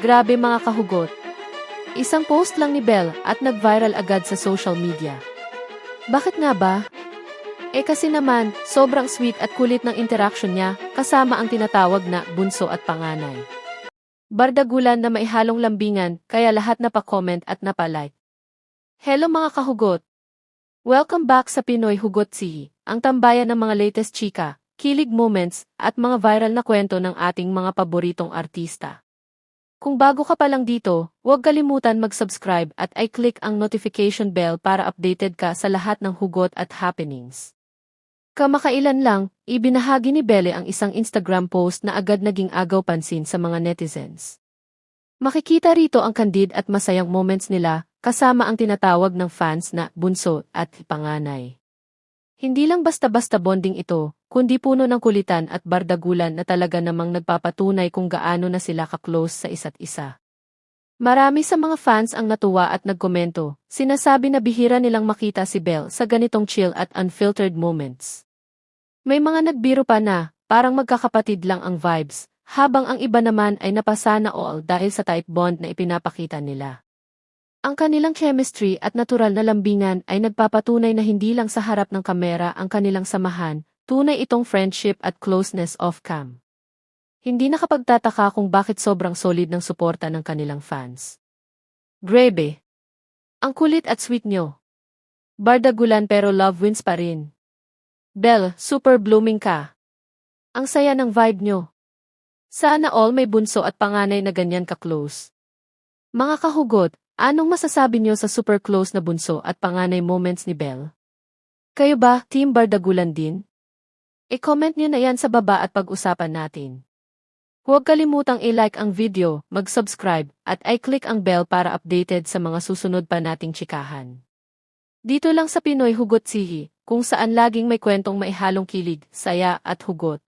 Grabe mga kahugot. Isang post lang ni Belle at nag-viral agad sa social media. Bakit nga ba? Eh kasi naman, sobrang sweet at kulit ng interaction niya kasama ang tinatawag na bunso at panganay. Bardagulan na maihalong lambingan kaya lahat napa-comment at napalike. Hello mga kahugot! Welcome back sa Pinoy Hugot Sihi, ang tambayan ng mga latest chika, kilig moments, at mga viral na kwento ng ating mga paboritong artista. Kung bago ka pa lang dito, huwag kalimutan mag-subscribe at i-click ang notification bell para updated ka sa lahat ng hugot at happenings. Kamakailan lang, ibinahagi ni Belle ang isang Instagram post na agad naging agaw pansin sa mga netizens. Makikita rito ang candid at masayang moments nila, kasama ang tinatawag ng fans na bunso at panganay. Hindi lang basta-basta bonding ito, kundi puno ng kulitan at bardagulan na talaga namang nagpapatunay kung gaano na sila ka-close sa isa't isa. Marami sa mga fans ang natuwa at nagkomento, sinasabi na bihira nilang makita si Belle sa ganitong chill at unfiltered moments. May mga nagbiro pa na, parang magkakapatid lang ang vibes, habang ang iba naman ay napasana all dahil sa type bond na ipinapakita nila. Ang kanilang chemistry at natural na lambingan ay nagpapatunay na hindi lang sa harap ng kamera ang kanilang samahan, tunay itong friendship at closeness off-cam. Hindi nakapagtataka kung bakit sobrang solid ng suporta ng kanilang fans. Grebe! Ang kulit at sweet nyo. Bardagulan pero love wins pa rin. Belle, super blooming ka. Ang saya ng vibe nyo. Sana all may bunso at panganay na ganyan ka-close. Mga kahugot, Anong masasabi niyo sa super close na bunso at panganay moments ni Belle? Kayo ba, Team Bardagulan din? I-comment niyo na yan sa baba at pag-usapan natin. Huwag kalimutang i-like ang video, mag-subscribe, at i-click ang bell para updated sa mga susunod pa nating chikahan. Dito lang sa Pinoy Hugot Sihi, kung saan laging may kwentong maihalong kilig, saya at hugot.